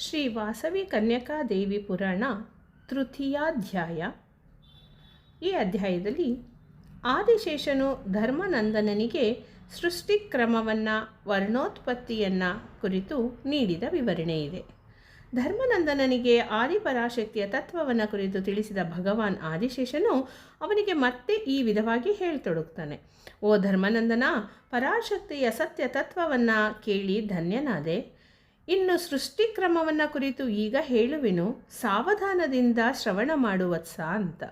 ಶ್ರೀ ವಾಸವಿ ಕನ್ಯಕಾದೇವಿ ಪುರಾಣ ತೃತೀಯಾಧ್ಯಾಯ. ಈ ಅಧ್ಯಾಯದಲ್ಲಿ ಆದಿಶೇಷನು ಧರ್ಮನಂದನನಿಗೆ ಸೃಷ್ಟಿಕ್ರಮವನ್ನು, ವರ್ಣೋತ್ಪತ್ತಿಯನ್ನು ಕುರಿತು ನೀಡಿದ ವಿವರಣೆ ಇದೆ. ಧರ್ಮನಂದನನಿಗೆ ಆದಿಪರಾಶಕ್ತಿಯ ತತ್ವವನ್ನು ಕುರಿತು ತಿಳಿಸಿದ ಭಗವಾನ್ ಆದಿಶೇಷನು ಅವನಿಗೆ ಮತ್ತೆ ಈ ವಿಧವಾಗಿ ಹೇಳ್ತೊಡಗ್ತಾನೆ. ಓ ಧರ್ಮನಂದನ, ಪರಾಶಕ್ತಿಯ ಸತ್ಯ ತತ್ವವನ್ನು ಕೇಳಿ ಧನ್ಯನಾದೆ. ಇನ್ನು ಸೃಷ್ಟಿಕ್ರಮವನ್ನು ಕುರಿತು ಈಗ ಹೇಳುವೆನು. ಸಾವಧಾನದಿಂದ ಶ್ರವಣ ಮಾಡುವತ್ಸ ಅಂತ.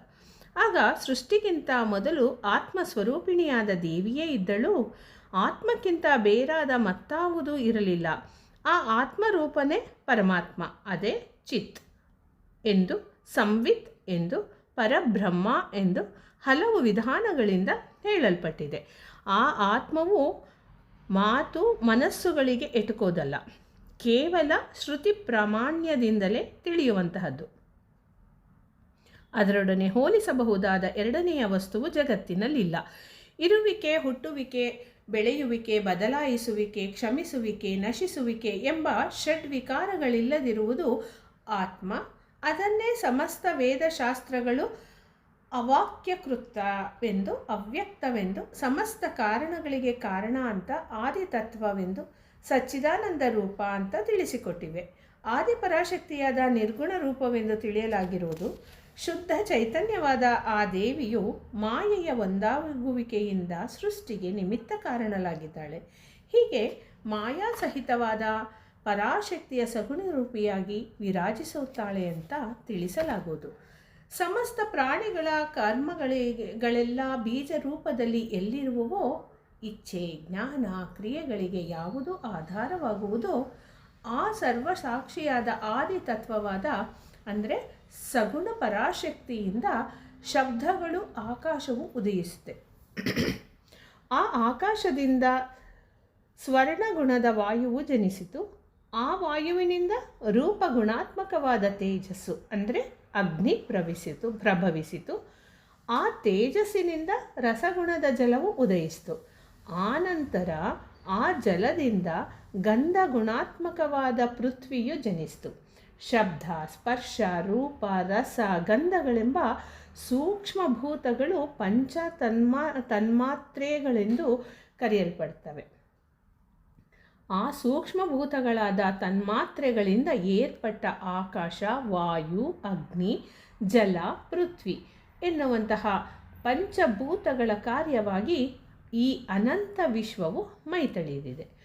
ಆಗ ಸೃಷ್ಟಿಗಿಂತ ಮೊದಲು ಆತ್ಮ ಸ್ವರೂಪಿಣಿಯಾದ ದೇವಿಯೇ ಇದ್ದಳು. ಆತ್ಮಕ್ಕಿಂತ ಬೇರಾದ ಮತ್ತಾವುದೂ ಇರಲಿಲ್ಲ. ಆ ಆತ್ಮರೂಪನೇ ಪರಮಾತ್ಮ, ಅದೇ ಚಿತ್ ಎಂದು, ಸಂವಿತ್ ಎಂದು, ಪರಬ್ರಹ್ಮ ಎಂದು ಹಲವು ವಿಧಾನಗಳಿಂದ ಹೇಳಲ್ಪಟ್ಟಿದೆ. ಆ ಆತ್ಮವು ಮಾತು ಮನಸ್ಸುಗಳಿಗೆ ಎಟುಕೋದಲ್ಲ. ಕೇವಲ ಶ್ರುತಿ ಪ್ರಾಮಾಣ್ಯದಿಂದಲೇ ತಿಳಿಯುವಂತಹದ್ದು. ಅದರೊಡನೆ ಹೋಲಿಸಬಹುದಾದ ಎರಡನೆಯ ವಸ್ತುವು ಜಗತ್ತಿನಲ್ಲಿಲ್ಲ. ಇರುವಿಕೆ, ಹುಟ್ಟುವಿಕೆ, ಬೆಳೆಯುವಿಕೆ, ಬದಲಾಯಿಸುವಿಕೆ, ಕ್ಷಮಿಸುವಿಕೆ, ನಶಿಸುವಿಕೆ ಎಂಬ ಷಡ್ವಿಕಾರಗಳಿಲ್ಲದಿರುವುದು ಆತ್ಮ. ಅದನ್ನೇ ಸಮಸ್ತ ವೇದಶಾಸ್ತ್ರಗಳು ಅವಾಕ್ಯಕೃತವೆಂದು, ಅವ್ಯಕ್ತವೆಂದು, ಸಮಸ್ತ ಕಾರಣಗಳಿಗೆ ಕಾರಣ ಅಂತ ಆದಿತತ್ವವೆಂದು ಸಚ್ಚಿದಾನಂದ ರೂಪ ಅಂತ ತಿಳಿಸಿಕೊಟ್ಟಿವೆ. ಆದಿಪರಾಶಕ್ತಿಯಾದ ನಿರ್ಗುಣ ರೂಪವೆಂದು ತಿಳಿಯಲಾಗಿರುವುದು, ಶುದ್ಧ ಚೈತನ್ಯವಾದ ಆ ದೇವಿಯು ಮಾಯೆಯ ಒಂದಾಗುವಿಕೆಯಿಂದ ಸೃಷ್ಟಿಗೆ ನಿಮಿತ್ತ ಕಾರಣಲಾಗಿದ್ದಾಳೆ ಹೀಗೆ ಮಾಯಾ ಸಹಿತವಾದ ಪರಾಶಕ್ತಿಯ ಸಗುಣರೂಪಿಯಾಗಿ ವಿರಾಜಿಸುತ್ತಾಳೆ ಅಂತ ತಿಳಿಸಲಾಗುವುದು. ಸಮಸ್ತ ಪ್ರಾಣಿಗಳ ಕರ್ಮಗಳಿಗೆಗಳೆಲ್ಲ ಬೀಜ ರೂಪದಲ್ಲಿ ಎಲ್ಲಿರುವವೋ ಇಚ್ಛೆ, ಜ್ಞಾನ ಕ್ರಿಯೆಗಳಿಗೆ ಯಾವುದು ಆಧಾರವಾಗುವುದೋ ಆ ಸರ್ವಸಾಕ್ಷಿಯಾದ ಆದಿತತ್ವವಾದ ಅಂದರೆ ಸಗುಣ ಪರಾಶಕ್ತಿಯಿಂದ ಶಬ್ದಗಳು ಆಕಾಶವು ಉದಯಿಸುತ್ತೆ. ಆ ಆಕಾಶದಿಂದ ಸ್ವರ್ಣಗುಣದ ವಾಯುವು ಜನಿಸಿತು. ಆ ವಾಯುವಿನಿಂದ ರೂಪಗುಣಾತ್ಮಕವಾದ ತೇಜಸ್ಸು ಅಂದರೆ ಅಗ್ನಿ ಪ್ರವಿಸಿತು ಪ್ರಭವಿಸಿತು. ಆ ತೇಜಸ್ಸಿನಿಂದ ರಸಗುಣದ ಜಲವು ಉದಯಿಸಿತು. ಆನಂತರ ಆ ಜಲದಿಂದ ಗಂಧ ಗುಣಾತ್ಮಕವಾದ ಪೃಥ್ವಿಯು ಜನಿಸಿತು. ಶಬ್ದ, ಸ್ಪರ್ಶ, ರೂಪ, ರಸ, ಗಂಧಗಳೆಂಬ ಸೂಕ್ಷ್ಮಭೂತಗಳು ಪಂಚ ತನ್ಮಾ ತನ್ಮಾತ್ರೆಗಳೆಂದು ಕರೆಯಲ್ಪಡ್ತವೆ. ಆ ಸೂಕ್ಷ್ಮಭೂತಗಳಾದ ತನ್ಮಾತ್ರೆಗಳಿಂದ ಏರ್ಪಟ್ಟ ಆಕಾಶ, ವಾಯು, ಅಗ್ನಿ, ಜಲ, ಪೃಥ್ವಿ ಎನ್ನುವಂತಹ ಪಂಚಭೂತಗಳ ಕಾರ್ಯವಾಗಿ ಈ ಅನಂತ ವಿಶ್ವವು ಮೈತಳಿದಿದೆ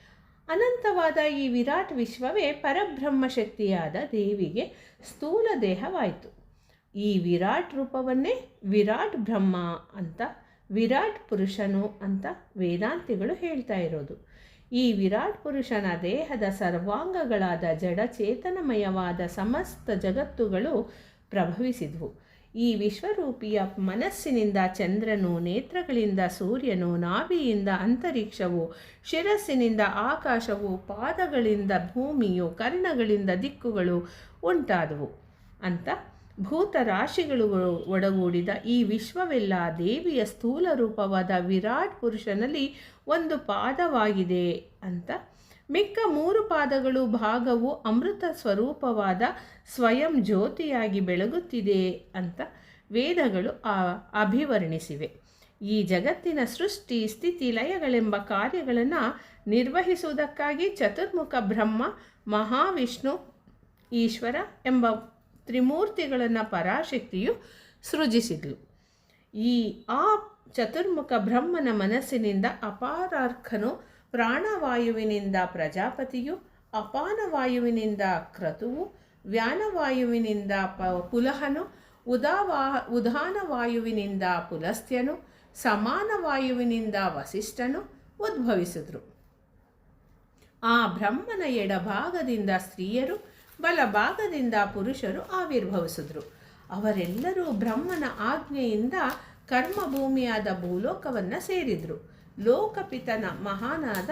ಅನಂತವಾದ ಈ ವಿರಾಟ್ ವಿಶ್ವವೇ ಪರಬ್ರಹ್ಮ ಶಕ್ತಿಯಾದ ದೇವಿಗೆ ಸ್ಥೂಲ ದೇಹವಾಯಿತು. ಈ ವಿರಾಟ್ ರೂಪವನ್ನೇ ವಿರಾಟ್ ಬ್ರಹ್ಮ ಅಂತ, ವಿರಾಟ್ ಪುರುಷನು ಅಂತ ವೇದಾಂತಿಗಳು ಹೇಳ್ತಾ ಇರೋದು. ಈ ವಿರಾಟ್ ಪುರುಷನ ದೇಹದ ಸರ್ವಾಂಗಗಳಾದ ಜಡಚೇತನಮಯವಾದ ಸಮಸ್ತ ಜಗತ್ತುಗಳು ಪ್ರಭವಿಸಿದ್ವು. ಈ ವಿಶ್ವರೂಪಿಯ ಮನಸ್ಸಿನಿಂದ ಚಂದ್ರನು, ನೇತ್ರಗಳಿಂದ ಸೂರ್ಯನು ನಾಭಿಯಿಂದ ಅಂತರಿಕ್ಷವು, ಶಿರಸ್ಸಿನಿಂದ ಆಕಾಶವು, ಪಾದಗಳಿಂದ ಭೂಮಿಯು, ಕರ್ಣಗಳಿಂದ ದಿಕ್ಕುಗಳು ಉಂಟಾದವು. ಅಂತ ಭೂತ ರಾಶಿಗಳು ಒಡಗೂಡಿದ ಈ ವಿಶ್ವವೆಲ್ಲ ದೇವಿಯ ಸ್ಥೂಲ ರೂಪವಾದ ವಿರಾಟ್ ಪುರುಷನಲ್ಲಿ ಒಂದು ಪಾದವಾಗಿದೆ ಅಂತ ಮಿಕ್ಕ ಮೂರು ಪಾದಗಳು ಭಾಗವು ಅಮೃತ ಸ್ವರೂಪವಾದ ಸ್ವಯಂ ಜ್ಯೋತಿಯಾಗಿ ಬೆಳಗುತ್ತಿದೆ ಅಂತ ವೇದಗಳು ಅಭಿವರ್ಣಿಸಿವೆ. ಈ ಜಗತ್ತಿನ ಸೃಷ್ಟಿ, ಸ್ಥಿತಿ, ಲಯಗಳೆಂಬ ಕಾರ್ಯಗಳನ್ನು ನಿರ್ವಹಿಸುವುದಕ್ಕಾಗಿ ಚತುರ್ಮುಖ ಬ್ರಹ್ಮ, ಮಹಾವಿಷ್ಣು, ಈಶ್ವರ ಎಂಬ ತ್ರಿಮೂರ್ತಿಗಳನ್ನು ಪರಾಶಕ್ತಿಯು ಸೃಜಿಸಿದ್ಲು. ಈ ಆ ಚತುರ್ಮುಖ ಬ್ರಹ್ಮನ ಮನಸ್ಸಿನಿಂದ ಅಪಾರಾರ್ಕನು ಪ್ರಾಣವಾಯುವಿನಿಂದ ಪ್ರಜಾಪತಿಯು, ಅಪಾನವಾಯುವಿನಿಂದ ಕ್ರತುವು, ವ್ಯಾನವಾಯುವಿನಿಂದ ಪ ಪುಲಹನು, ಉದಾವಾ ಉದಾನವಾಯುವಿನಿಂದ ಪುಲಸ್ತ್ಯನು, ಸಮಾನವಾಯುವಿನಿಂದ ವಸಿಷ್ಠನು ಉದ್ಭವಿಸಿದ್ರು. ಆ ಬ್ರಹ್ಮನ ಎಡಭಾಗದಿಂದ ಸ್ತ್ರೀಯರು, ಬಲಭಾಗದಿಂದ ಪುರುಷರು ಆವಿರ್ಭವಿಸಿದ್ರು. ಅವರೆಲ್ಲರೂ ಬ್ರಹ್ಮನ ಆಜ್ಞೆಯಿಂದ ಕರ್ಮಭೂಮಿಯಾದ ಭೂಲೋಕವನ್ನು ಸೇರಿದರು. ಲೋಕಪಿತನ ಮಹಾನಾದ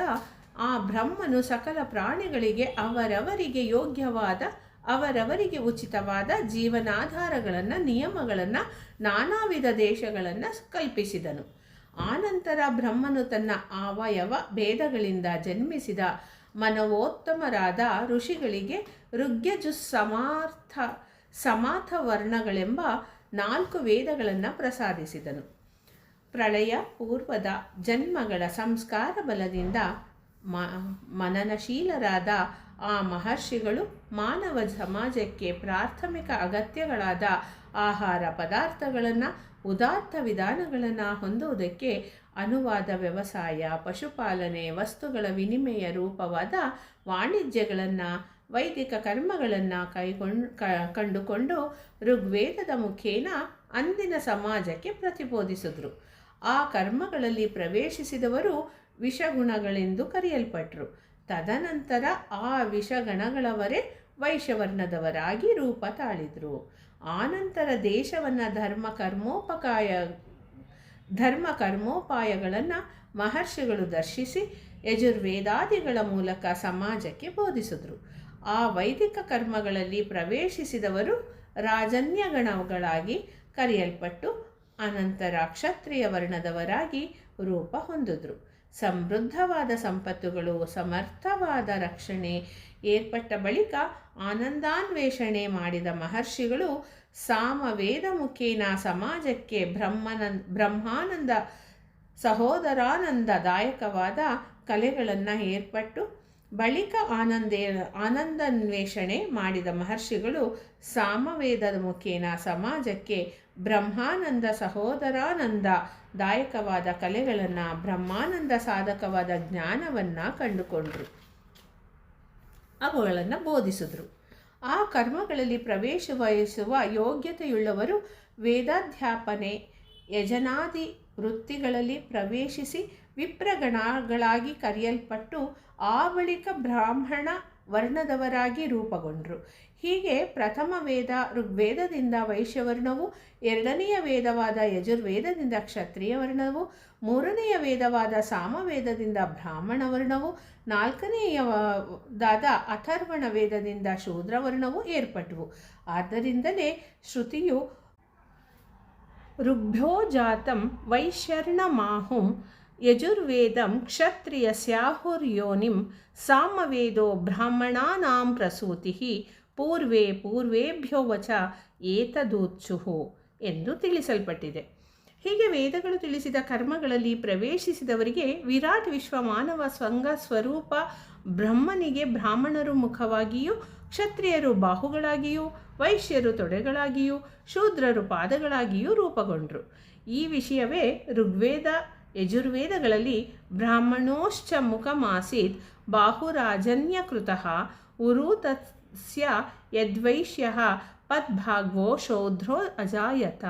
ಆ ಬ್ರಹ್ಮನು ಸಕಲ ಪ್ರಾಣಿಗಳಿಗೆ ಅವರವರಿಗೆ ಯೋಗ್ಯವಾದ, ಅವರವರಿಗೆ ಉಚಿತವಾದ ಜೀವನಾಧಾರಗಳನ್ನು, ನಿಯಮಗಳನ್ನು ನಾನಾ ವಿಧ ದೇಶಗಳನ್ನು ಕಲ್ಪಿಸಿದನು. ಆನಂತರ ಬ್ರಹ್ಮನು ತನ್ನ ಅವಯವ ಭೇದಗಳಿಂದ ಜನ್ಮಿಸಿದ ಮನವೋತ್ತಮರಾದ ಋಷಿಗಳಿಗೆ ಋಗ್ಯಜುಸ್ಸಮಾರ್ಥ ಸಮಾಥ ವರ್ಣಗಳೆಂಬ ನಾಲ್ಕು ವೇದಗಳನ್ನು ಪ್ರಸಾದಿಸಿದನು. ಪ್ರಳಯ ಪೂರ್ವದ ಜನ್ಮಗಳ ಸಂಸ್ಕಾರ ಬಲದಿಂದ ಮ, ಮನನಶೀಲರಾದ ಆ ಮಹರ್ಷಿಗಳು ಮಾನವ ಸಮಾಜಕ್ಕೆ ಪ್ರಾಥಮಿಕ ಅಗತ್ಯಗಳಾದ ಆಹಾರ ಪದಾರ್ಥಗಳನ್ನು, ಉದಾತ್ತ ವಿಧಾನಗಳನ್ನು ಹೊಂದುವುದಕ್ಕೆ ಅನುವಾದ ವ್ಯವಸಾಯ, ಪಶುಪಾಲನೆ, ವಸ್ತುಗಳ ವಿನಿಮಯ ರೂಪವಾದ ವಾಣಿಜ್ಯಗಳನ್ನು, ವೈದಿಕ ಕರ್ಮಗಳನ್ನು ಕೈಗೊಂಡು ಕಂಡುಕೊಂಡು ಋಗ್ವೇದದ ಮುಖೇನ ಅಂದಿನ ಸಮಾಜಕ್ಕೆ ಪ್ರತಿಬೋಧಿಸಿದರು. ಆ ಕರ್ಮಗಳಲ್ಲಿ ಪ್ರವೇಶಿಸಿದವರು ವಿಷಗುಣಗಳೆಂದು ಕರೆಯಲ್ಪಟ್ಟರು ತದನಂತರ ಆ ವಿಷಗಣಗಳವರೇ ವೈಶವರ್ಣದವರಾಗಿ ರೂಪ ತಾಳಿದರು. ಆನಂತರ ದೇಶವನ್ನು ಧರ್ಮ ಕರ್ಮೋಪಕಾಯ, ಧರ್ಮ ಕರ್ಮೋಪಾಯಗಳನ್ನು ಮಹರ್ಷಿಗಳು ದರ್ಶಿಸಿ ಯಜುರ್ವೇದಾದಿಗಳ ಮೂಲಕ ಸಮಾಜಕ್ಕೆ ಬೋಧಿಸಿದರು. ಆ ವೈದಿಕ ಕರ್ಮಗಳಲ್ಲಿ ಪ್ರವೇಶಿಸಿದವರು ರಾಜನ್ಯಗಣಗಳಾಗಿ ಕರೆಯಲ್ಪಟ್ಟು ಅನಂತರ ಕ್ಷತ್ರಿಯ ವರ್ಣದವರಾಗಿ ರೂಪ ಹೊಂದಿದ್ರು. ಸಮೃದ್ಧವಾದ ಸಂಪತ್ತುಗಳು, ಸಮರ್ಥವಾದ ರಕ್ಷಣೆ ಏರ್ಪಟ್ಟ ಬಳಿಕ ಆನಂದಾನ್ವೇಷಣೆ ಮಾಡಿದ ಮಹರ್ಷಿಗಳು ಸಾಮವೇದ ಮುಖೇನ ಸಮಾಜಕ್ಕೆ ಬ್ರಹ್ಮನ ಬ್ರಹ್ಮಾನಂದ, ಸಹೋದರಾನಂದದಾಯಕವಾದ ಕಲೆಗಳನ್ನು ಏರ್ಪಟ್ಟು ಬಳಿಕ ಆನಂದೇ, ಆನಂದಾನ್ವೇಷಣೆ ಮಾಡಿದ ಮಹರ್ಷಿಗಳು ಸಾಮವೇದದ ಮುಖೇನ ಸಮಾಜಕ್ಕೆ ಬ್ರಹ್ಮಾನಂದ ಸಹೋದರಾನಂದ ದಾಯಕವಾದ ಕಲೆಗಳನ್ನು ಬ್ರಹ್ಮಾನಂದ ಸಾಧಕವಾದ ಜ್ಞಾನವನ್ನು ಕಂಡುಕೊಂಡರು. ಅವುಗಳನ್ನು ಬೋಧಿಸಿದ್ರು. ಆ ಕರ್ಮಗಳಲ್ಲಿ ಪ್ರವೇಶ ವಹಿಸುವ ಯೋಗ್ಯತೆಯುಳ್ಳವರು ವೇದಾಧ್ಯಾಪನೆ, ಯಜನಾದಿ ವೃತ್ತಿಗಳಲ್ಲಿ ಪ್ರವೇಶಿಸಿ ವಿಪ್ರಗಣಗಳಾಗಿ ಕರೆಯಲ್ಪಟ್ಟು ಆ ಬಳಿಕ ಬ್ರಾಹ್ಮಣ ವರ್ಣದವರಾಗಿ ರೂಪುಗೊಂಡರು. ಹೀಗೆ ಪ್ರಥಮ ವೇದ ಋಗ್ವೇದದಿಂದ ವೈಶ್ಯವರ್ಣವು, ಎರಡನೆಯ ವೇದವಾದ ಯಜುರ್ವೇದದಿಂದ ಕ್ಷತ್ರಿಯ ವರ್ಣವು ಮೂರನೆಯ ವೇದವಾದ ಸಾಮವೇದದಿಂದ ಬ್ರಾಹ್ಮಣ ವರ್ಣವು ನಾಲ್ಕನೆಯದಾದ ಅಥರ್ವಣ ವೇದದಿಂದ ಶೂದ್ರ ವರ್ಣವು ಏರ್ಪಟ್ಟವು. ಆದ್ದರಿಂದಲೇ ಶ್ರುತಿಯು ಋಗ್ಭ್ಯೋ ಜಾತಂ ವೈಶ್ಯರ್ಣಮಾಹುಂ ಯಜುರ್ವೇದಂ ಕ್ಷತ್ರಿಯ ಸ್ಯಾಹುರ್ಯೋನಿಂ ಸಾಮವೇದೋ ಬ್ರಾಹ್ಮಣಾನಾಂ ಪ್ರಸೂತಿ ಪೂರ್ವೇ ಪೂರ್ವೇಭ್ಯೋ ವಚ ಎಂದು ತಿಳಿಸಲ್ಪಟ್ಟಿದೆ. ಹೀಗೆ ವೇದಗಳು ತಿಳಿಸಿದ ಕರ್ಮಗಳಲ್ಲಿ ಪ್ರವೇಶಿಸಿದವರಿಗೆ ವಿರಾಟ್ ವಿಶ್ವ ಮಾನವ ಸ್ವಂಗ ಸ್ವರೂಪ ಬ್ರಹ್ಮನಿಗೆ ಬ್ರಾಹ್ಮಣರು ಮುಖವಾಗಿಯೂ, ಕ್ಷತ್ರಿಯರು ಬಾಹುಗಳಾಗಿಯೂ, ವೈಶ್ಯರು ತೊಡೆಗಳಾಗಿಯೂ, ಶೂದ್ರರು ಪಾದಗಳಾಗಿಯೂ ರೂಪುಗೊಂಡರು. ಈ ವಿಷಯವೇ ಋಗ್ವೇದ ಯಜುರ್ವೇದಗಳಲ್ಲಿ ಬ್ರಾಹ್ಮಣೋಶ್ಚ ಮುಖಮಾಸೀತ್ ಬಾಹುರಾಜನ್ಯಕೃತ ಉರೂತಸ್ಯ ಯದ್ವೈಶ್ಯ ಪದ್ಭಾಗ್ವೋ ಶೋಧ್ರೋ ಅಜಾಯತ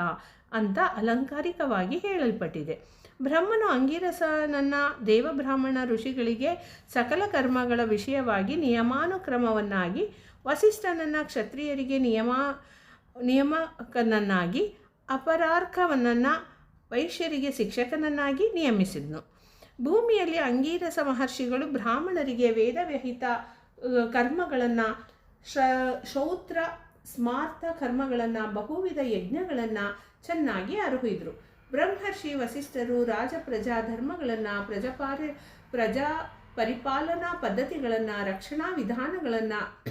ಅಂತ ಅಲಂಕಾರಿಕವಾಗಿ ಹೇಳಲ್ಪಟ್ಟಿದೆ. ಬ್ರಹ್ಮನು ಅಂಗಿರಸನನ್ನ ದೇವಬ್ರಾಹ್ಮಣ ಋಷಿಗಳಿಗೆ ಸಕಲ ಕರ್ಮಗಳ ವಿಷಯವಾಗಿ ನಿಯಮಾನುಕ್ರಮವನ್ನಾಗಿ, ವಸಿಷ್ಠನನ್ನ ಕ್ಷತ್ರಿಯರಿಗೆ ನಿಯಮ, ನಿಯಮಕನನ್ನಾಗಿ, ಅಪರಾರ್ಕವನನ್ನು ವೈಶ್ಯರಿಗೆ ಶಿಕ್ಷಕನನ್ನಾಗಿ ನಿಯಮಿಸಿದ್ನು. ಭೂಮಿಯಲ್ಲಿ ಅಂಗೀರಸ ಮಹರ್ಷಿಗಳು ಬ್ರಾಹ್ಮಣರಿಗೆ ವೇದವ್ಯಹಿತ ಕರ್ಮಗಳನ್ನು ಶ ಶೌತ್ರ ಸ್ಮಾರ್ಥ ಕರ್ಮಗಳನ್ನು, ಬಹುವಿಧ ಯಜ್ಞಗಳನ್ನು ಚೆನ್ನಾಗಿ ಅರುಹಿದ್ರು. ಬ್ರಹ್ಮರ್ಷಿ ವಸಿಷ್ಠರು ರಾಜ ಪ್ರಜಾ ಧರ್ಮಗಳನ್ನು, ಪ್ರಜಾಪಾರ, ಪ್ರಜಾ ಪರಿಪಾಲನಾ ಪದ್ಧತಿಗಳನ್ನು, ರಕ್ಷಣಾ ವಿಧಾನಗಳನ್ನು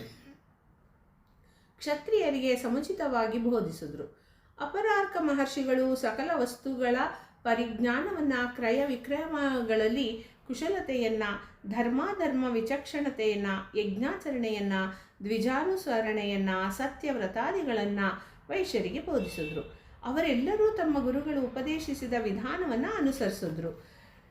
ಕ್ಷತ್ರಿಯರಿಗೆ ಸಮುಚಿತವಾಗಿ ಬೋಧಿಸಿದ್ರು. ಅಪರಾರ್ಕ ಮಹರ್ಷಿಗಳು ಸಕಲ ವಸ್ತುಗಳ ಪರಿಜ್ಞಾನವನ್ನು ಕ್ರಯ ವಿಕ್ರಯಗಳಲ್ಲಿ ಕುಶಲತೆಯನ್ನು, ಧರ್ಮಾಧರ್ಮ ವಿಚಕ್ಷಣತೆಯನ್ನು, ಯಜ್ಞಾಚರಣೆಯನ್ನು, ದ್ವಿಜಾನುಸರಣೆಯನ್ನು ಸತ್ಯವ್ರತಾದಿಗಳನ್ನು ವೈಶ್ಯರಿಗೆ ಬೋಧಿಸಿದ್ರು. ಅವರೆಲ್ಲರೂ ತಮ್ಮ ಗುರುಗಳು ಉಪದೇಶಿಸಿದ ವಿಧಾನವನ್ನು ಅನುಸರಿಸಿದ್ರು.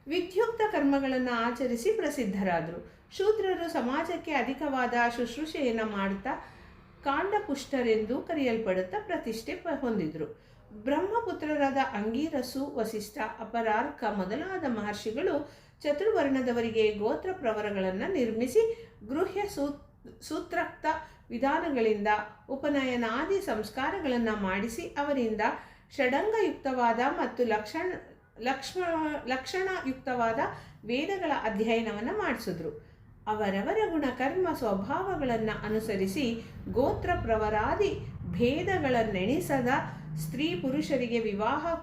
ವಿದ್ಯುಕ್ತ ಕರ್ಮಗಳನ್ನು ಆಚರಿಸಿ ಪ್ರಸಿದ್ಧರಾದರು. ಶೂದ್ರರು ಸಮಾಜಕ್ಕೆ ಅಧಿಕವಾದ ಶುಶ್ರೂಷೆಯನ್ನು ಮಾಡುತ್ತಾ ಕಾಂಡಪುಷ್ಟರೆಂದು ಕರೆಯಲ್ಪಡುತ್ತಾ ಪ್ರತಿಷ್ಠೆ ಹೊಂದಿದ್ರು. ಬ್ರಹ್ಮಪುತ್ರರಾದ ಅಂಗೀರಸು, ವಸಿಷ್ಠ, ಅಪರಾರ್ಕ ಮೊದಲಾದ ಮಹರ್ಷಿಗಳು ಚತುರ್ವರ್ಣದವರಿಗೆ ಗೋತ್ರ ಪ್ರವರಗಳನ್ನು ನಿರ್ಮಿಸಿ ಗೃಹ್ಯ ಸೂ, ಸೂತ್ರಕ್ತ ವಿಧಾನಗಳಿಂದ ಉಪನಯನಾದಿ ಸಂಸ್ಕಾರಗಳನ್ನು ಮಾಡಿಸಿ ಅವರಿಂದ ಷಡಂಗಯುಕ್ತವಾದ ಮತ್ತು ಲಕ್ಷಣ, ಲಕ್ಷ್ಮ, ಲಕ್ಷಣಯುಕ್ತವಾದ ವೇದಗಳ ಅಧ್ಯಯನವನ್ನು ಮಾಡಿಸಿದ್ರು. ಅವರವರ ಗುಣಕರ್ಮ ಸ್ವಭಾವಗಳನ್ನು ಅನುಸರಿಸಿ ಗೋತ್ರ ಪ್ರವರಾದಿ ಭೇದಗಳನ್ನೆಣಿಸದ ಸ್ತ್ರೀ ಪುರುಷರಿಗೆ ವಿವಾಹ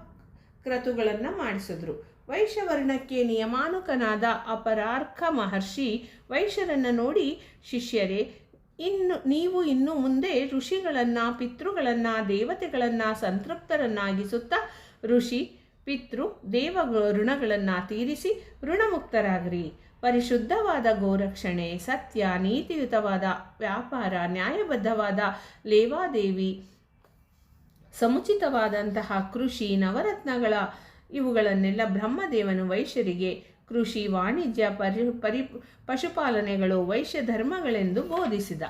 ಕ್ರತುಗಳನ್ನು ಮಾಡಿಸಿದ್ರು. ವೈಶ್ಯವರ್ಣಕ್ಕೆ ನಿಯಮಾನುಕನಾದ ಅಪರಾರ್ಕ ಮಹರ್ಷಿ ವೈಶ್ಯರನ್ನು ನೋಡಿ ಶಿಷ್ಯರೇ, ಇನ್ನು ನೀವು ಇನ್ನು ಮುಂದೆ ಋಷಿಗಳನ್ನು, ಪಿತೃಗಳನ್ನು, ದೇವತೆಗಳನ್ನು ಸಂತೃಪ್ತರನ್ನಾಗಿಸುತ್ತಾ ಋಷಿ, ಪಿತೃ ದೇವ ಋಣಗಳನ್ನು ತೀರಿಸಿ ಋಣಮುಕ್ತರಾಗ್ರಿ. ಪರಿಶುದ್ಧವಾದ ಗೋರಕ್ಷಣೆ, ಸತ್ಯ, ನೀತಿಯುತವಾದ ವ್ಯಾಪಾರ, ನ್ಯಾಯಬದ್ಧವಾದ ಲೇವಾದೇವಿ, ಸಮುಚಿತವಾದಂತಹ ಕೃಷಿ, ನವರತ್ನಗಳ ಇವುಗಳನ್ನೆಲ್ಲ ಬ್ರಹ್ಮದೇವನು ವೈಶ್ಯರಿಗೆ ಕೃಷಿ, ವಾಣಿಜ್ಯ, ಪರಿ ಪರಿ, ಪಶುಪಾಲನೆಗಳು, ವೈಶ್ಯ ಧರ್ಮಗಳೆಂದು ಬೋಧಿಸಿದ.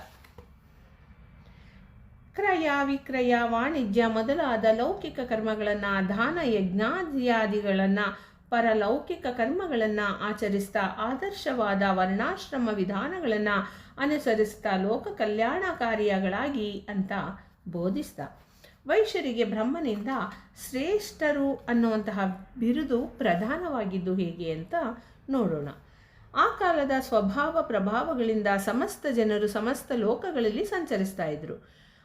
ಕ್ರಯ, ವಿಕ್ರಯ, ವಾಣಿಜ್ಯ ಮೊದಲಾದ ಲೌಕಿಕ ಕರ್ಮಗಳನ್ನು, ದಾನ, ಯಜ್ಞಾದ್ಯಾದಿಗಳನ್ನು ಪರಲೌಕಿಕ ಕರ್ಮಗಳನ್ನು ಆಚರಿಸ್ತಾ ಆದರ್ಶವಾದ ವರ್ಣಾಶ್ರಮ ವಿಧಾನಗಳನ್ನು ಅನುಸರಿಸ್ತಾ ಲೋಕ ಕಲ್ಯಾಣಕಾರಿಯಾಗಳಾಗಿ ಅಂತ ಬೋಧಿಸ್ತಾ. ವೈಶ್ಯರಿಗೆ ಬ್ರಹ್ಮನಿಂದ ಶ್ರೇಷ್ಠರು ಅನ್ನುವಂತಹ ಬಿರುದು ಪ್ರಧಾನವಾಗಿದ್ದು ಹೇಗೆ ಅಂತ ನೋಡೋಣ. ಆ ಕಾಲದ ಸ್ವಭಾವ ಪ್ರಭಾವಗಳಿಂದ ಸಮಸ್ತ ಜನರು ಸಮಸ್ತ ಲೋಕಗಳಲ್ಲಿ ಸಂಚರಿಸ್ತಾ ಇದ್ರು.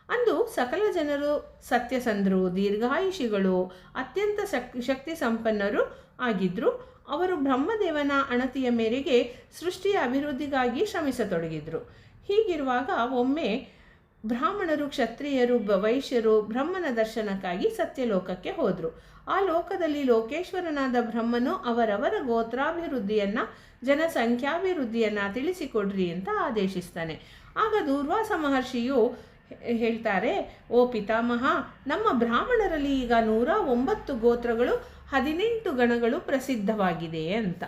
ಅಂದು ಸಕಲ ಜನರು ಸತ್ಯಸಂಧರು, ದೀರ್ಘಾಯುಷಿಗಳು, ಅತ್ಯಂತ ಶಕ್ ಶಕ್ತಿ ಸಂಪನ್ನರು ಆಗಿದ್ದರು ಅವರು ಬ್ರಹ್ಮದೇವನ ಅಣತಿಯ ಮೇರೆಗೆ ಸೃಷ್ಟಿಯ ಅಭಿವೃದ್ಧಿಗಾಗಿ ಶ್ರಮಿಸತೊಡಗಿದ್ರು. ಹೀಗಿರುವಾಗ ಒಮ್ಮೆ ಬ್ರಾಹ್ಮಣರು, ಕ್ಷತ್ರಿಯರು, ವೈಶ್ಯರು ಬ್ರಹ್ಮನ ದರ್ಶನಕ್ಕಾಗಿ ಸತ್ಯಲೋಕಕ್ಕೆ ಹೋದರು. ಆ ಲೋಕದಲ್ಲಿ ಲೋಕೇಶ್ವರನಾದ ಬ್ರಹ್ಮನು ಅವರವರ ಗೋತ್ರಾಭಿವೃದ್ಧಿಯನ್ನು, ಜನಸಂಖ್ಯಾಭಿವೃದ್ಧಿಯನ್ನು ತಿಳಿಸಿಕೊಡ್ರಿ ಅಂತ ಆದೇಶಿಸ್ತಾನೆ. ಆಗ ದೂರ್ವಾಸ ಮಹರ್ಷಿಯು ಹೇಳ್ತಾರೆ, ಓ ಪಿತಾಮಹ, ನಮ್ಮ ಬ್ರಾಹ್ಮಣರಲ್ಲಿ ಈಗ ನೂರ ಒಂಬತ್ತು ಗೋತ್ರಗಳು ಹದಿನೆಂಟು ಗಣಗಳು ಪ್ರಸಿದ್ಧವಾಗಿದೆ ಅಂತ.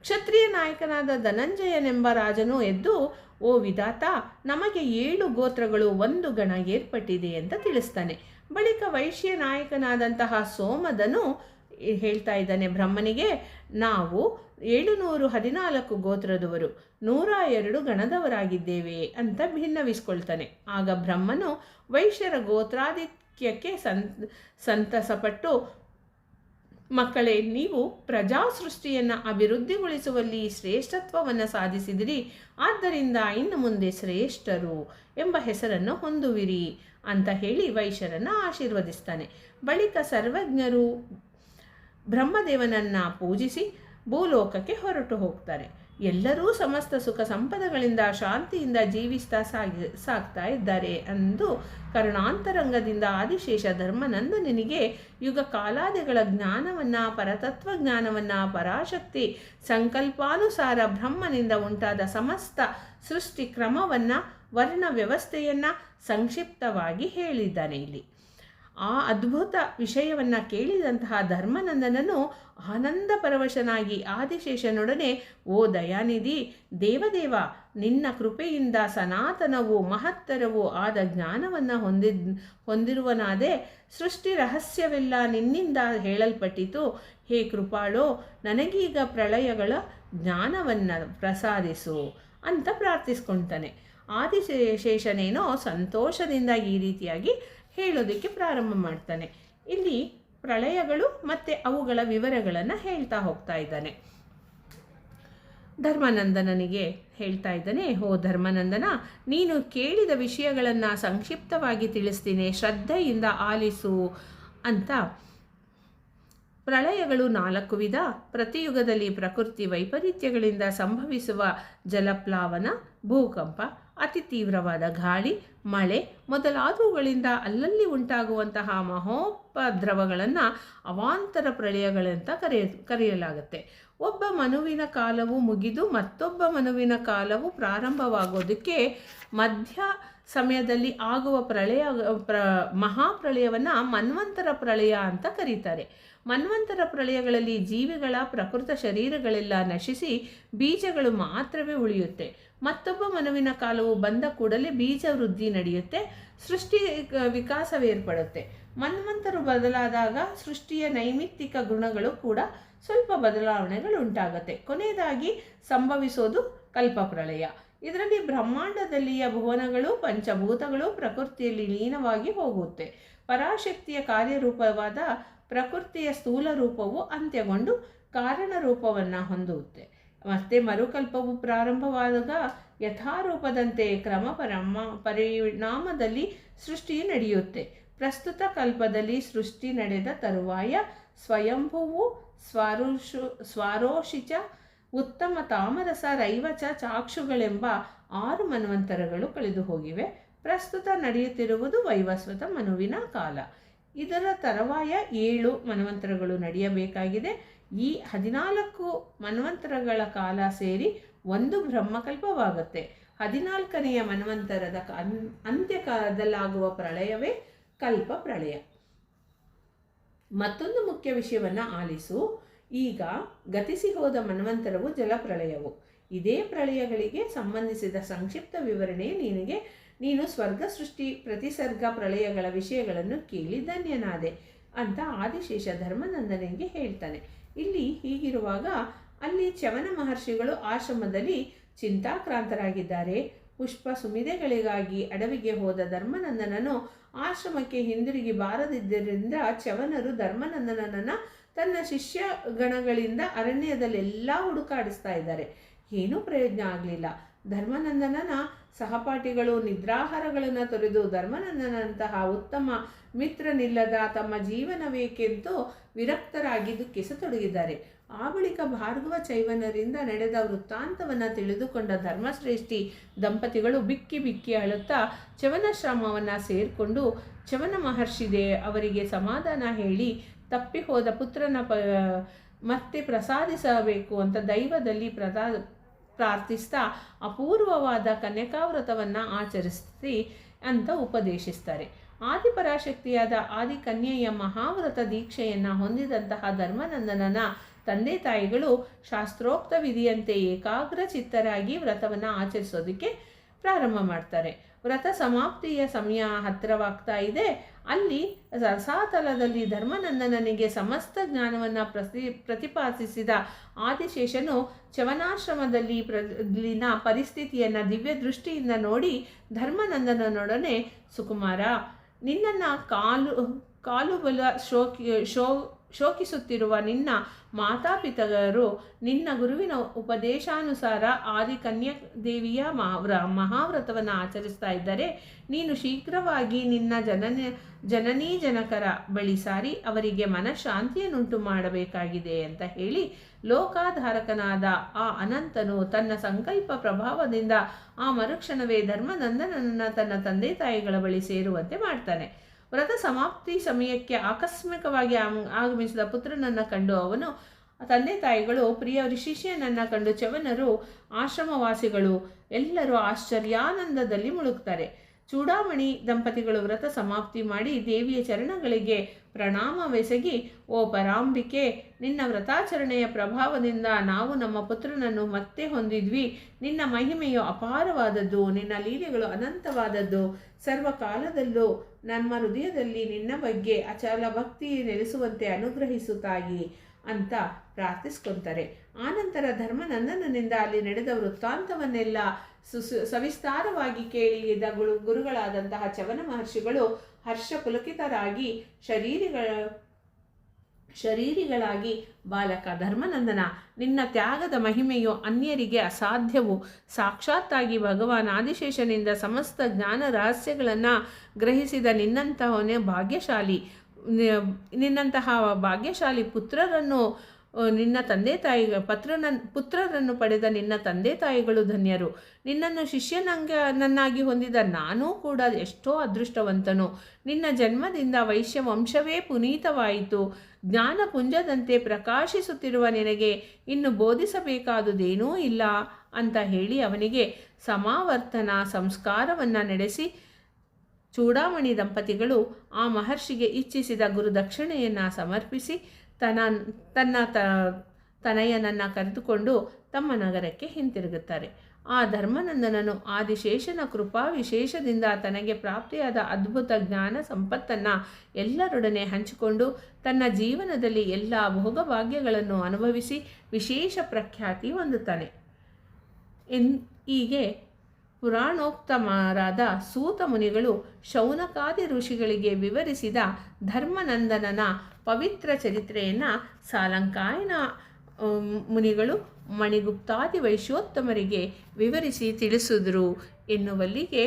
ಕ್ಷತ್ರಿಯ ನಾಯಕನಾದ ಧನಂಜಯನೆಂಬ ರಾಜನು ಎದ್ದು, ಓ ವಿಧಾತ, ನಮಗೆ ಏಳು ಗೋತ್ರಗಳು ಒಂದು ಗಣ ಏರ್ಪಟ್ಟಿದೆ ಅಂತ ತಿಳಿಸ್ತಾನೆ. ಬಳಿಕ ವೈಶ್ಯ ನಾಯಕನಾದಂತಹ ಸೋಮದನು ಹೇಳ್ತಾ ಇದ್ದಾನೆ ಬ್ರಹ್ಮನಿಗೆ, ನಾವು ಏಳುನೂರು ಹದಿನಾಲ್ಕು ಗೋತ್ರದವರು, ನೂರ ಎರಡು ಗಣದವರಾಗಿದ್ದೇವೆ ಅಂತ ಭಿನ್ನವಿಸ್ಕೊಳ್ತಾನೆ. ಆಗ ಬ್ರಹ್ಮನು ವೈಶ್ಯರ ಗೋತ್ರಾದಿತ್ಯಕ್ಕೆ ಸಂತಸಪಟ್ಟು ಮಕ್ಕಳೇ, ನೀವು ಪ್ರಜಾ ಸೃಷ್ಟಿಯನ್ನು ಅಭಿವೃದ್ಧಿಗೊಳಿಸುವಲ್ಲಿ ಶ್ರೇಷ್ಠತ್ವವನ್ನು ಸಾಧಿಸಿದಿರಿ. ಆದ್ದರಿಂದ ಇನ್ನು ಮುಂದೆ ಶ್ರೇಷ್ಠರು ಎಂಬ ಹೆಸರನ್ನು ಹೊಂದುವಿರಿ ಅಂತ ಹೇಳಿ ವೈಶ್ಯರನ್ನು ಆಶೀರ್ವದಿಸ್ತಾನೆ. ಬಳಿಕ ಸರ್ವಜ್ಞರು ಬ್ರಹ್ಮದೇವನನ್ನು ಪೂಜಿಸಿ ಭೂಲೋಕಕ್ಕೆ ಹೊರಟು ಹೋಗ್ತಾರೆ. ಎಲ್ಲರೂ ಸಮಸ್ತ ಸುಖ ಸಂಪದಗಳಿಂದ, ಶಾಂತಿಯಿಂದ ಜೀವಿಸ್ತಾ ಸಾಗಿ, ಸಾಗ್ತಾ ಇದ್ದಾರೆ ಅಂದು ಕರುಣಾಂತರಂಗದಿಂದ ಆದಿಶೇಷ ಧರ್ಮನಂದನಿಗೆ ಯುಗ ಕಾಲಾದಿಗಳ ಜ್ಞಾನವನ್ನು ಪರತತ್ವ ಜ್ಞಾನವನ್ನು ಪರಾಶಕ್ತಿ, ಸಂಕಲ್ಪಾನುಸಾರ ಬ್ರಹ್ಮನಿಂದ ಉಂಟಾದ ಸಮಸ್ತ ಸೃಷ್ಟಿ ಕ್ರಮವನ್ನು ವರ್ಣ ವ್ಯವಸ್ಥೆಯನ್ನು ಸಂಕ್ಷಿಪ್ತವಾಗಿ ಹೇಳಿದ್ದಾನೆ ಇಲ್ಲಿ. ಆ ಅದ್ಭುತ ವಿಷಯವನ್ನು ಕೇಳಿದಂತಹ ಧರ್ಮನಂದನನು ಆನಂದ ಪರವಶನಾಗಿ ಆದಿಶೇಷನೊಡನೆ, ಓ ದಯಾನಿಧಿ, ದೇವದೇವ, ನಿನ್ನ ಕೃಪೆಯಿಂದ ಸನಾತನವೂ ಮಹತ್ತರವೂ ಆದ ಜ್ಞಾನವನ್ನು ಹೊಂದಿದ್, ಹೊಂದಿರುವನಾದೆ, ಸೃಷ್ಟಿ ರಹಸ್ಯವೆಲ್ಲ ನಿನ್ನಿಂದ ಹೇಳಲ್ಪಟ್ಟಿತು. ಹೇ ಕೃಪಾಳೋ, ನನಗೀಗ ಪ್ರಳಯಗಳ ಜ್ಞಾನವನ್ನು ಪ್ರಸಾದಿಸು ಅಂತ ಪ್ರಾರ್ಥಿಸ್ಕೊಳ್ತಾನೆ. ಆದಿಶೇಷನೇನೋ ಸಂತೋಷದಿಂದ ಈ ರೀತಿಯಾಗಿ ಹೇಳೋದಕ್ಕೆ ಪ್ರಾರಂಭ ಮಾಡ್ತಾನೆ. ಇಲ್ಲಿ ಪ್ರಳಯಗಳು ಮತ್ತು ಅವುಗಳ ವಿವರಗಳನ್ನು ಹೇಳ್ತಾ ಹೋಗ್ತಾ ಇದ್ದಾನೆ. ಧರ್ಮಾನಂದನನಿಗೆ ಹೇಳ್ತಾ ಇದ್ದಾನೆ, ಹೋ ಧರ್ಮಾನಂದನ, ನೀನು ಕೇಳಿದ ವಿಷಯಗಳನ್ನು ಸಂಕ್ಷಿಪ್ತವಾಗಿ ತಿಳಿಸ್ತೀನಿ, ಶ್ರದ್ಧೆಯಿಂದ ಆಲಿಸು ಅಂತ. ಪ್ರಳಯಗಳು ನಾಲ್ಕು ವಿಧ, ಪ್ರತಿಯುಗದಲ್ಲಿ ಪ್ರಕೃತಿ ವೈಪರೀತ್ಯಗಳಿಂದ ಸಂಭವಿಸುವ ಜಲಪ್ಲಾವನ, ಭೂಕಂಪ, ಅತಿ ತೀವ್ರವಾದ ಗಾಳಿ ಮಳೆ ಮೊದಲಾದವುಗಳಿಂದ ಅಲ್ಲಲ್ಲಿ ಉಂಟಾಗುವಂತಹ ಮಹೋಪದ್ರವಗಳನ್ನು ಅವಾಂತರ ಪ್ರಳಯಗಳಂತ ಕರೆಯ, ಕರೆಯಲಾಗುತ್ತೆ. ಒಬ್ಬ ಮನುವಿನ ಕಾಲವು ಮುಗಿದು ಮತ್ತೊಬ್ಬ ಮನುವಿನ ಕಾಲವು ಪ್ರಾರಂಭವಾಗೋದಕ್ಕೆ ಮಧ್ಯ ಸಮಯದಲ್ಲಿ ಆಗುವ ಪ್ರಳಯ, ಪ್ರ, ಮಹಾಪ್ರಳಯವನ್ನು ಮನ್ವಂತರ ಪ್ರಳಯ ಅಂತ ಕರೀತಾರೆ. ಮನ್ವಂತರ ಪ್ರಳಯಗಳಲ್ಲಿ ಜೀವಿಗಳ ಪ್ರಕೃತ ಶರೀರಗಳೆಲ್ಲ ನಶಿಸಿ ಬೀಜಗಳು ಮಾತ್ರವೇ ಉಳಿಯುತ್ತೆ. ಮತ್ತೊಬ್ಬ ಮನುವಿನ ಕಾಲವು ಬಂದ ಕೂಡಲೇ ಬೀಜ ವೃದ್ಧಿ ನಡೆಯುತ್ತೆ, ಸೃಷ್ಟಿ ವಿಕಾಸವೇರ್ಪಡುತ್ತೆ ಮನ್ವಂತರು ಬದಲಾದಾಗ ಸೃಷ್ಟಿಯ ನೈಮಿತ್ತಿಕ ಗುಣಗಳು ಕೂಡ ಸ್ವಲ್ಪ ಬದಲಾವಣೆಗಳು ಉಂಟಾಗುತ್ತೆ. ಕೊನೆಯದಾಗಿ ಸಂಭವಿಸೋದು ಕಲ್ಪಪ್ರಳಯ. ಇದರಲ್ಲಿ ಬ್ರಹ್ಮಾಂಡದಲ್ಲಿಯ ಭುವನಗಳು, ಪಂಚಭೂತಗಳು ಪ್ರಕೃತಿಯಲ್ಲಿ ಲೀನವಾಗಿ ಹೋಗುತ್ತೆ. ಪರಾಶಕ್ತಿಯ ಕಾರ್ಯರೂಪವಾದ ಪ್ರಕೃತಿಯ ಸ್ಥೂಲ ರೂಪವು ಅಂತ್ಯಗೊಂಡು ಕಾರಣ ರೂಪವನ್ನು ಹೊಂದುತ್ತೆ. ಮತ್ತೆ ಮರುಕಲ್ಪವು ಪ್ರಾರಂಭವಾದಾಗ ಯಥಾರೂಪದಂತೆ ಕ್ರಮ ಪರಮ ಪರಿಣಾಮದಲ್ಲಿ ಸೃಷ್ಟಿ ನಡೆಯುತ್ತೆ. ಪ್ರಸ್ತುತ ಕಲ್ಪದಲ್ಲಿ ಸೃಷ್ಟಿ ನಡೆದ ತರುವಾಯ ಸ್ವಯಂಭುವು ಸ್ವಾರುಷು ಸ್ವಾರೋಷಿಚ ಉತ್ತಮ ತಾಮರಸ ರೈವಚ ಚಾಕ್ಷುಗಳೆಂಬ ಆರು ಮನ್ವಂತರಗಳು ಕಳೆದು ಹೋಗಿವೆ ಪ್ರಸ್ತುತ ನಡೆಯುತ್ತಿರುವುದು ವೈವಸ್ವತ ಮನುವಿನ ಕಾಲ. ಇದರ ತರವಾಯ ಏಳು ಮನ್ವಂತರಗಳು ನಡೆಯಬೇಕಾಗಿದೆ. ಈ ಹದಿನಾಲ್ಕು ಮನ್ವಂತರಗಳ ಕಾಲ ಸೇರಿ ಒಂದು ಬ್ರಹ್ಮಕಲ್ಪವಾಗುತ್ತೆ. ಹದಿನಾಲ್ಕನೆಯ ಮನ್ವಂತರದ ಅನ್- ಅಂತ್ಯಕಾಲದಲ್ಲಾಗುವ ಪ್ರಳಯವೇ ಕಲ್ಪ ಪ್ರಳಯ. ಮತ್ತೊಂದು ಮುಖ್ಯ ವಿಷಯವನ್ನು ಆಲಿಸು. ಈಗ ಗತಿಸಿ ಹೋದ ಮನ್ವಂತರವು ಜಲಪ್ರಳಯವು. ಇದೇ ಪ್ರಳಯಗಳಿಗೆ ಸಂಬಂಧಿಸಿದ ಸಂಕ್ಷಿಪ್ತ ವಿವರಣೆ ನಿನಗೆ ನೀನು ಸ್ವರ್ಗ ಸೃಷ್ಟಿ, ಪ್ರತಿಸರ್ಗ ಪ್ರಳಯಗಳ ವಿಷಯಗಳನ್ನು ಕೇಳಿ ಧನ್ಯನಾದೆ ಅಂತ ಆದಿಶೇಷ ಧರ್ಮನಂದನಿಗೆ ಹೇಳ್ತಾನೆ. ಇಲ್ಲಿ ಹೀಗಿರುವಾಗ ಅಲ್ಲಿ ಚವನ ಮಹರ್ಷಿಗಳು ಆಶ್ರಮದಲ್ಲಿ ಚಿಂತಾಕ್ರಾಂತರಾಗಿದ್ದಾರೆ. ಪುಷ್ಪ ಸುಮಿದೆಗಳಿಗಾಗಿ ಅಡವಿಗೆ ಹೋದ ಧರ್ಮನಂದನನು ಆಶ್ರಮಕ್ಕೆ ಹಿಂದಿರುಗಿ ಬಾರದಿದ್ದರಿಂದ ಚವನರು ಧರ್ಮನಂದನನನ್ನು ತನ್ನ ಶಿಷ್ಯ ಗಣಗಳಿಂದ ಅರಣ್ಯದಲ್ಲೆಲ್ಲ ಹುಡುಕಾಡಿಸ್ತಾ ಇದ್ದಾರೆ. ಏನೂ ಪ್ರಯೋಜನ ಆಗಲಿಲ್ಲ. ಧರ್ಮನಂದನನ ಸಹಪಾಠಿಗಳು ನಿದ್ರಾಹಾರಗಳನ್ನು ತೊರೆದು ಧರ್ಮನಂದನಂತಹ ಉತ್ತಮ ಮಿತ್ರನಿಲ್ಲದ ತಮ್ಮ ಜೀವನವೇಕೆಂದು ವಿರಕ್ತರಾಗಿ ದುಃಖಿಸತೊಡಗಿದ್ದಾರೆ ಆ ಬಳಿಕ ಭಾರ್ಗವ ಚೈವನರಿಂದ ನಡೆದ ವೃತ್ತಾಂತವನ್ನು ತಿಳಿದುಕೊಂಡ ಧರ್ಮಶ್ರೇಷ್ಠಿ ದಂಪತಿಗಳು ಬಿಕ್ಕಿ ಬಿಕ್ಕಿ ಅಳುತ್ತಾ ಚವನಶ್ರಮವನ್ನು ಸೇರಿಕೊಂಡು ಚವನ ಮಹರ್ಷಿದೆ ಅವರಿಗೆ ಸಮಾಧಾನ ಹೇಳಿ ತಪ್ಪಿ ಹೋದ ಪುತ್ರನ ಪ, ಮತ್ತೆ ಪ್ರಸಾದಿಸಬೇಕು ಅಂತ ದೈವದಲ್ಲಿ ಪ್ರದಾ ಪ್ರಾರ್ಥಿಸ್ತಾ ಅಪೂರ್ವವಾದ ಕನ್ಯಕಾವ್ರತವನ್ನು ಆಚರಿಸಿ ಅಂತ ಉಪದೇಶಿಸ್ತಾರೆ. ಆದಿಪರಾಶಕ್ತಿಯಾದ ಆದಿಕನ್ಯೆಯ ಮಹಾವ್ರತ ದೀಕ್ಷೆಯನ್ನು ಹೊಂದಿದಂತಹ ಧರ್ಮನಂದನನ ತಂದೆ ತಾಯಿಗಳು ಶಾಸ್ತ್ರೋಕ್ತ ವಿಧಿಯಂತೆ ಏಕಾಗ್ರ ಚಿತ್ತರಾಗಿ ವ್ರತವನ್ನು ಆಚರಿಸೋದಕ್ಕೆ ಪ್ರಾರಂಭ ಮಾಡ್ತಾರೆ. ವ್ರತ ಸಮಾಪ್ತಿಯ ಸಮಯ ಹತ್ತಿರವಾಗ್ತಾ ಇದೆ. ಅಲ್ಲಿ ರಸಾತಲದಲ್ಲಿ ಧರ್ಮನಂದನನಿಗೆ ಸಮಸ್ತ ಜ್ಞಾನವನ್ನು ಪ್ರತಿ, ಪ್ರತಿಪಾದಿಸಿದ ಆದಿಶೇಷನು ಚವನಾಶ್ರಮದಲ್ಲಿ ಪ್ರಲಿನ ಪರಿಸ್ಥಿತಿಯನ್ನು ದಿವ್ಯ ದೃಷ್ಟಿಯಿಂದ ನೋಡಿ ಧರ್ಮನಂದನನೊಡನೆ ಸುಕುಮಾರ, ನಿನ್ನನ್ನು ಕಾಲು ಕಾಲು ಬಲ ಶೋಕಿ, ಶೋ ಶೋಕಿಸುತ್ತಿರುವ ನಿನ್ನ ಮಾತಾಪಿತಗರು ನಿನ್ನ ಗುರುವಿನ ಉಪದೇಶಾನುಸಾರ ಆದಿಕನ್ಯ ದೇವಿಯ ಮಹಾವ್ರ ಮಹಾವ್ರತವನ್ನು ಆಚರಿಸ್ತಾ ಇದ್ದರೆ ನೀನು ಶೀಘ್ರವಾಗಿ ನಿನ್ನ ಜನನ, ಜನನೀ ಜನಕರ ಬಳಿ ಸಾರಿ ಅವರಿಗೆ ಮನಃಶಾಂತಿಯನ್ನುಂಟು ಮಾಡಬೇಕಾಗಿದೆ ಅಂತ ಹೇಳಿ ಲೋಕಾಧಾರಕನಾದ ಆ ಅನಂತನು ತನ್ನ ಸಂಕಲ್ಪ ಪ್ರಭಾವದಿಂದ ಆ ಮರುಕ್ಷಣವೇ ಧರ್ಮನಂದನನ್ನು ತನ್ನ ತಂದೆ ತಾಯಿಗಳ ಬಳಿ ಸೇರುವಂತೆ ಮಾಡ್ತಾನೆ. ವ್ರತ ಸಮಾಪ್ತಿ ಸಮಯಕ್ಕೆ ಆಕಸ್ಮಿಕವಾಗಿ ಆಗಮಿಸಿದ ಪುತ್ರನನ್ನು ಕಂಡು ಅವನು, ತಂದೆ ತಾಯಿಗಳು, ಪ್ರಿಯ ಶಿಷ್ಯನನ್ನು ಕಂಡು ಚವನರು, ಆಶ್ರಮವಾಸಿಗಳು, ಎಲ್ಲರೂ ಆಶ್ಚರ್ಯಾನಂದದಲ್ಲಿ ಮುಳುಗ್ತಾರೆ. ಚೂಡಾಮಣಿ ದಂಪತಿಗಳು ವ್ರತ ಸಮಾಪ್ತಿ ಮಾಡಿ ದೇವಿಯ ಚರಣಗಳಿಗೆ ಪ್ರಣಾಮವೆಸಗಿ, ಓ ಪರಾಂಬಿಕೆ, ನಿನ್ನ ವ್ರತಾಚರಣೆಯ ಪ್ರಭಾವದಿಂದ ನಾವು ನಮ್ಮ ಪುತ್ರನನ್ನು ಮತ್ತೆ ಹೊಂದಿದ್ವಿ. ನಿನ್ನ ಮಹಿಮೆಯು ಅಪಾರವಾದದ್ದು, ನಿನ್ನ ಲೀಲೆಗಳು ಅನಂತವಾದದ್ದು. ಸರ್ವಕಾಲದಲ್ಲೂ ನಮ್ಮ ಹೃದಯದಲ್ಲಿ ನಿನ್ನ ಬಗ್ಗೆ ಅಚಲ ಭಕ್ತಿ ನೆಲೆಸುವಂತೆ ಅನುಗ್ರಹಿಸುತ್ತಾಯಿ ಅಂತ ಪ್ರಾರ್ಥಿಸ್ಕೊಂತಾರೆ. ಆನಂತರ ಧರ್ಮನಂದನನಿಂದ ಅಲ್ಲಿ ನಡೆದ ವೃತ್ತಾಂತವನ್ನೆಲ್ಲ ಸವಿಸ್ತಾರವಾಗಿ ಕೇಳಿದ ಗುರು ಗುರುಗಳಾದಂತಹ ಚವನ ಮಹರ್ಷಿಗಳು ಹರ್ಷ ಪುಲಕಿತರಾಗಿ ಶರೀರಿಗಳ ಶರೀರಿಗಳಾಗಿ ಬಾಲಕ ಧರ್ಮನಂದನ, ನಿನ್ನ ತ್ಯಾಗದ ಮಹಿಮೆಯು ಅನ್ಯರಿಗೆ ಅಸಾಧ್ಯವು. ಸಾಕ್ಷಾತ್ತಾಗಿ ಭಗವಾನ್ ಆದಿಶೇಷನಿಂದ ಸಮಸ್ತ ಜ್ಞಾನ ರಹಸ್ಯಗಳನ್ನು ಗ್ರಹಿಸಿದ ನಿನ್ನಂತಹವನೇ ಭಾಗ್ಯಶಾಲಿ. ನಿನ್ನಂತಹ ಭಾಗ್ಯಶಾಲಿ ಪುತ್ರರನ್ನು ನಿನ್ನ ತಂದೆ ತಾಯಿ, ಪತ್ರನ ಪುತ್ರರನ್ನು ಪಡೆದ ನಿನ್ನ ತಂದೆ ತಾಯಿಗಳು ಧನ್ಯರು. ನಿನ್ನನ್ನು ಶಿಷ್ಯನಂಗ, ನನ್ನಾಗಿ ಹೊಂದಿದ ನಾನೂ ಕೂಡ ಎಷ್ಟೋ ಅದೃಷ್ಟವಂತನು. ನಿನ್ನ ಜನ್ಮದಿಂದ ವೈಶ್ಯ ವಂಶವೇ ಪುನೀತವಾಯಿತು. ಜ್ಞಾನ ಪುಂಜದಂತೆ ಪ್ರಕಾಶಿಸುತ್ತಿರುವ ನಿನಗೆ ಇನ್ನು ಬೋಧಿಸಬೇಕಾದುದೇನೂ ಇಲ್ಲ ಅಂತ ಹೇಳಿ ಅವನಿಗೆ ಸಮಾವರ್ತನ ಸಂಸ್ಕಾರವನ್ನು ನಡೆಸಿ ಚೂಡಾಮಣಿ ದಂಪತಿಗಳು ಆ ಮಹರ್ಷಿಗೆ ಇಚ್ಛಿಸಿದ ಗುರುದಕ್ಷಿಣೆಯನ್ನು ಸಮರ್ಪಿಸಿ ತನ್ನ ತನ್ನ ತ ತನಯ್ಯನನ್ನು ಕರೆದುಕೊಂಡು ತಮ್ಮ ನಗರಕ್ಕೆ ಹಿಂತಿರುಗುತ್ತಾರೆ. ಆ ಧರ್ಮನಂದನನು ಆದಿಶೇಷನ ಕೃಪಾ ವಿಶೇಷದಿಂದ ತನಗೆ ಪ್ರಾಪ್ತಿಯಾದ ಅದ್ಭುತ ಜ್ಞಾನ ಸಂಪತ್ತನ್ನು ಎಲ್ಲರೊಡನೆ ಹಂಚಿಕೊಂಡು ತನ್ನ ಜೀವನದಲ್ಲಿ ಎಲ್ಲ ಭೋಗಭಾಗ್ಯಗಳನ್ನು ಅನುಭವಿಸಿ ವಿಶೇಷ ಪ್ರಖ್ಯಾತಿ ಹೊಂದುತ್ತಾನೆ. ಎನ್ ಹೀಗೆ ಪುರಾಣೋಕ್ತಮರಾದ ಸೂತ ಮುನಿಗಳು ಶೌನಕಾದಿ ಋಷಿಗಳಿಗೆ ವಿವರಿಸಿದ ಧರ್ಮನಂದನನ ಪವಿತ್ರ ಚರಿತ್ರೆಯನ್ನು ಸಾಲಂಕಾಯನ ಮುನಿಗಳು ಮಣಿಗುಪ್ತಾದಿ ವೈಶ್ಯೋತ್ತಮರಿಗೆ ವಿವರಿಸಿ ತಿಳಿಸಿದರು ಎನ್ನುವಲ್ಲಿಗೆ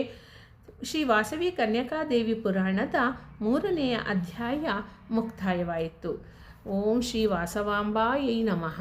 ಶ್ರೀ ವಾಸವಿ ಕನ್ಯಕಾದೇವಿ ಪುರಾಣದ ಮೂರನೆಯ ಅಧ್ಯಾಯ ಮುಕ್ತಾಯವಾಯಿತು. ಓಂ ಶ್ರೀ ವಾಸವಾಂಬಾಯೈ ನಮಃ.